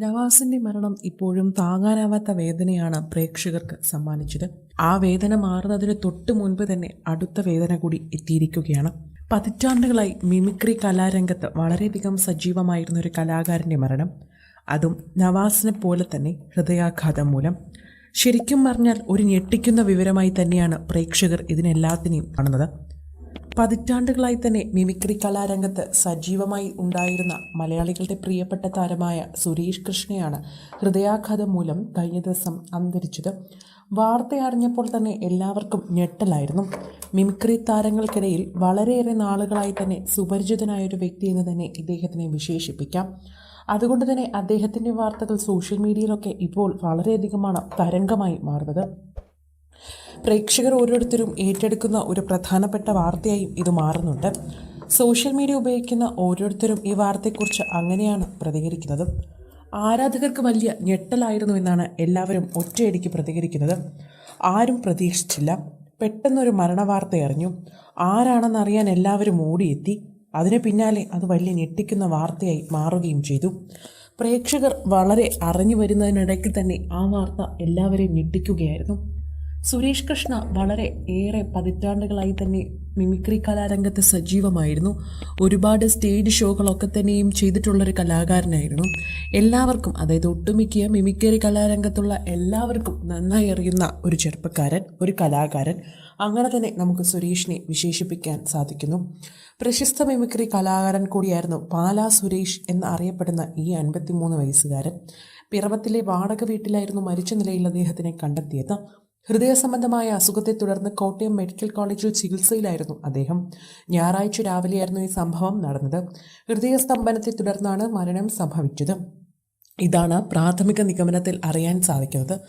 നവാസിന്റെ മരണം ഇപ്പോഴും താങ്ങാനാവാത്ത വേദനയാണ് പ്രേക്ഷകർക്ക് സമ്മാനിച്ചത്. ആ വേദന മാറുന്നതിന് തൊട്ട് മുൻപ് തന്നെ അടുത്ത വേദന കൂടി എത്തിയിരിക്കുകയാണ്. പതിറ്റാണ്ടുകളായി മിമിക്രി കലാരംഗത്ത് വളരെയധികം സജീവമായിരുന്ന ഒരു കലാകാരന്റെ മരണം. അതും നവാസിനെ പോലെ തന്നെ ഹൃദയാഘാതം മൂലം. ശരിക്കും പറഞ്ഞാൽ ഒരു ഞെട്ടിക്കുന്ന വിവരമായി തന്നെയാണ് പ്രേക്ഷകർ ഇതിനെല്ലാത്തിനെയും കാണുന്നത്. പതിറ്റാണ്ടുകളായി തന്നെ മിമിക്രി കലാരംഗത്ത് സജീവമായി ഉണ്ടായിരുന്ന മലയാളികളുടെ പ്രിയപ്പെട്ട താരമായ സുരേഷ് കൃഷ്ണയാണ് ഹൃദയാഘാതം മൂലം കഴിഞ്ഞ ദിവസം അന്തരിച്ചത്. വാർത്ത അറിഞ്ഞപ്പോൾ തന്നെ എല്ലാവർക്കും ഞെട്ടലായിരുന്നു. മിമിക്രി താരങ്ങൾക്കിടയിൽ വളരെയേറെ നാളുകളായി തന്നെ സുപരിചിതനായ ഒരു വ്യക്തി എന്ന് തന്നെ ഇദ്ദേഹത്തിനെ വിശേഷിപ്പിക്കാം. അതുകൊണ്ട് തന്നെ അദ്ദേഹത്തിന്റെ വാർത്തകൾ സോഷ്യൽ മീഡിയയിലൊക്കെ ഇപ്പോൾ വളരെയധികമാണ് തരംഗമായി മാറുന്നത്. പ്രേക്ഷകർ ഓരോരുത്തരും ഏറ്റെടുക്കുന്ന ഒരു പ്രധാനപ്പെട്ട വാർത്തയായും ഇത് മാറുന്നുണ്ട്. സോഷ്യൽ മീഡിയ ഉപയോഗിക്കുന്ന ഓരോരുത്തരും ഈ വാർത്തയെക്കുറിച്ച് അങ്ങനെയാണ് പ്രതികരിക്കുന്നത്. ആരാധകർക്ക് വലിയ ഞെട്ടലായിരുന്നു എന്നാണ് എല്ലാവരും ഒറ്റയടിക്ക് പ്രതികരിക്കുന്നത്. ആരും പ്രതീക്ഷിച്ചില്ല. പെട്ടെന്നൊരു മരണവാർത്ത അറിഞ്ഞു ആരാണെന്നറിയാൻ എല്ലാവരും ഓടിയെത്തി. അതിന് പിന്നാലെ അത് വലിയ ഞെട്ടിക്കുന്ന വാർത്തയായി മാറുകയും ചെയ്തു. പ്രേക്ഷകർ വളരെ അറിഞ്ഞു വരുന്നതിനിടയ്ക്ക് തന്നെ ആ വാർത്ത എല്ലാവരെയും ഞെട്ടിക്കുകയായിരുന്നു. സുരേഷ് കൃഷ്ണ വളരെ ഏറെ പതിറ്റാണ്ടുകളായി തന്നെ മിമിക്രി കലാരംഗത്ത് സജീവമായിരുന്നു. ഒരുപാട് സ്റ്റേജ് ഷോകളൊക്കെ തന്നെയും ചെയ്തിട്ടുള്ളൊരു കലാകാരനായിരുന്നു. എല്ലാവർക്കും അതായത് ഒട്ടുമിക്ക മിമിക്രി കലാരംഗത്തുള്ള എല്ലാവർക്കും നന്നായി അറിയുന്ന ഒരു ചെറുപ്പക്കാരൻ ഒരു കലാകാരൻ. അങ്ങനെ തന്നെ നമുക്ക് സുരേഷിനെ വിശേഷിപ്പിക്കാൻ സാധിക്കുന്നു. പ്രശസ്ത മിമിക്രി കലാകാരൻ കൂടിയായിരുന്നു പാലാ സുരേഷ് എന്ന് അറിയപ്പെടുന്ന ഈ അൻപത്തിമൂന്ന് വയസ്സുകാരൻ. പിറവത്തിലെ വാടക വീട്ടിലായിരുന്നു മരിച്ച നിലയിൽ അദ്ദേഹത്തിനെ കണ്ടെത്തിയത്. ഹൃദയ സംബന്ധമായ അസുഖത്തെ തുടർന്ന് കോട്ടയം മെഡിക്കൽ കോളേജിൽ ചികിത്സയിലായിരുന്നു അദ്ദേഹം. ഞായറാഴ്ച രാവിലെയായിരുന്നു ഈ സംഭവം നടന്നത്. ഹൃദയസ്തംഭനത്തെ തുടർന്നാണ് മരണം സംഭവിച്ചത്. ഇതാണ് പ്രാഥമിക നിഗമനത്തിൽ അറിയാൻ സാധിക്കുന്നത്.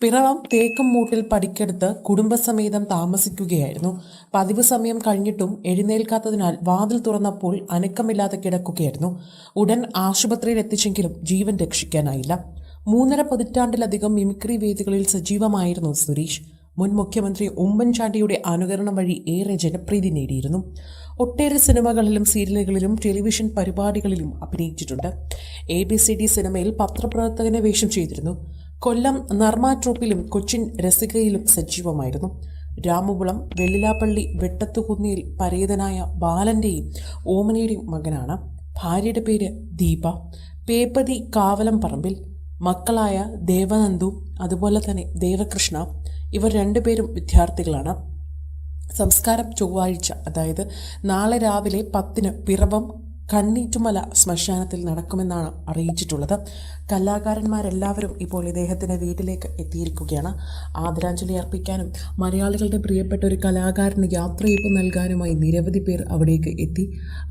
പിറവം തേക്കും മൂട്ടിൽ പടിക്കെടുത്ത് കുടുംബസമേതം താമസിക്കുകയായിരുന്നു. പതിവ് സമയം കഴിഞ്ഞിട്ടും എഴുന്നേൽക്കാത്തതിനാൽ വാതിൽ തുറന്നപ്പോൾ അനക്കമില്ലാതെ കിടക്കുകയായിരുന്നു. ഉടൻ ആശുപത്രിയിൽ എത്തിച്ചെങ്കിലും ജീവൻ രക്ഷിക്കാനായില്ല. മൂന്നര പതിറ്റാണ്ടിലധികം മിമിക്രി വേദികളിൽ സജീവമായിരുന്നു സുരേഷ്. മുൻ മുഖ്യമന്ത്രി ഉമ്മൻചാണ്ടിയുടെ അനുകരണം വഴി ഏറെ ജനപ്രീതി നേടിയിരുന്നു. ഒട്ടേറെ സിനിമകളിലും സീരിയലുകളിലും ടെലിവിഷൻ പരിപാടികളിലും അഭിനയിച്ചിട്ടുണ്ട്. എ ബി സി ഡി സിനിമയിൽ പത്രപ്രവർത്തകനെ വേഷം ചെയ്തിരുന്നു. കൊല്ലം നർമ്മ ട്രൂപ്പിലും കൊച്ചിൻ രസികയിലും സജീവമായിരുന്നു. രാമപുളം വെള്ളിലാപ്പള്ളി വെട്ടത്തുകുന്നിയിൽ പരേതനായ ബാലന്റെയും ഓമനയുടെയും മകനാണ്. ഭാര്യയുടെ പേര് ദീപ. പേപ്പതി കാവലം പറമ്പിൽ മക്കളായ ദേവനന്ദു അതുപോലെ തന്നെ ദേവകൃഷ്ണ ഇവർ രണ്ടുപേരും വിദ്യാർത്ഥികളാണ്. സംസ്കാരം ചൊവ്വാഴ്ച അതായത് നാളെ രാവിലെ പത്തിന് പിറവം കണ്ണീറ്റുമല ശ്മശാനത്തിൽ നടക്കുമെന്നാണ് അറിയിച്ചിട്ടുള്ളത്. കലാകാരന്മാരെല്ലാവരും ഇപ്പോൾ ഇദ്ദേഹത്തിന്റെ വീട്ടിലേക്ക് എത്തിയിരിക്കുകയാണ്. ആദരാഞ്ജലി അർപ്പിക്കാനും മലയാളികളുടെ പ്രിയപ്പെട്ട ഒരു കലാകാരന് യാത്രയപ്പ് നൽകാനുമായി നിരവധി പേർ അവിടേക്ക് എത്തി.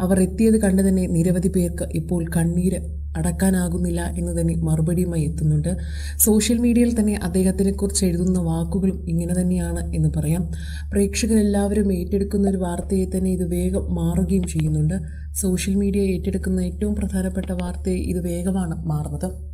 അവർ എത്തിയത് കണ്ട് തന്നെ നിരവധി പേർക്ക് ഇപ്പോൾ കണ്ണീര് അടക്കാനാകുന്നില്ല എന്ന് തന്നെ മറുപടിയുമായി എത്തുന്നുണ്ട്. സോഷ്യൽ മീഡിയയിൽ തന്നെ അദ്ദേഹത്തിനെ കുറിച്ച് എഴുതുന്ന വാക്കുകളും ഇങ്ങനെ തന്നെയാണ് എന്ന് പറയാം. പ്രേക്ഷകരെല്ലാവരും ഏറ്റെടുക്കുന്ന ഒരു വാർത്തയെ തന്നെ ഇത് വേഗം മാറുകയും ചെയ്യുന്നുണ്ട്. സോഷ്യൽ മീഡിയ ഏറ്റെടുക്കുന്ന ഏറ്റവും പ്രധാനപ്പെട്ട വാർത്തയെ ഇത് വേഗമാണ് മാറുന്നത്.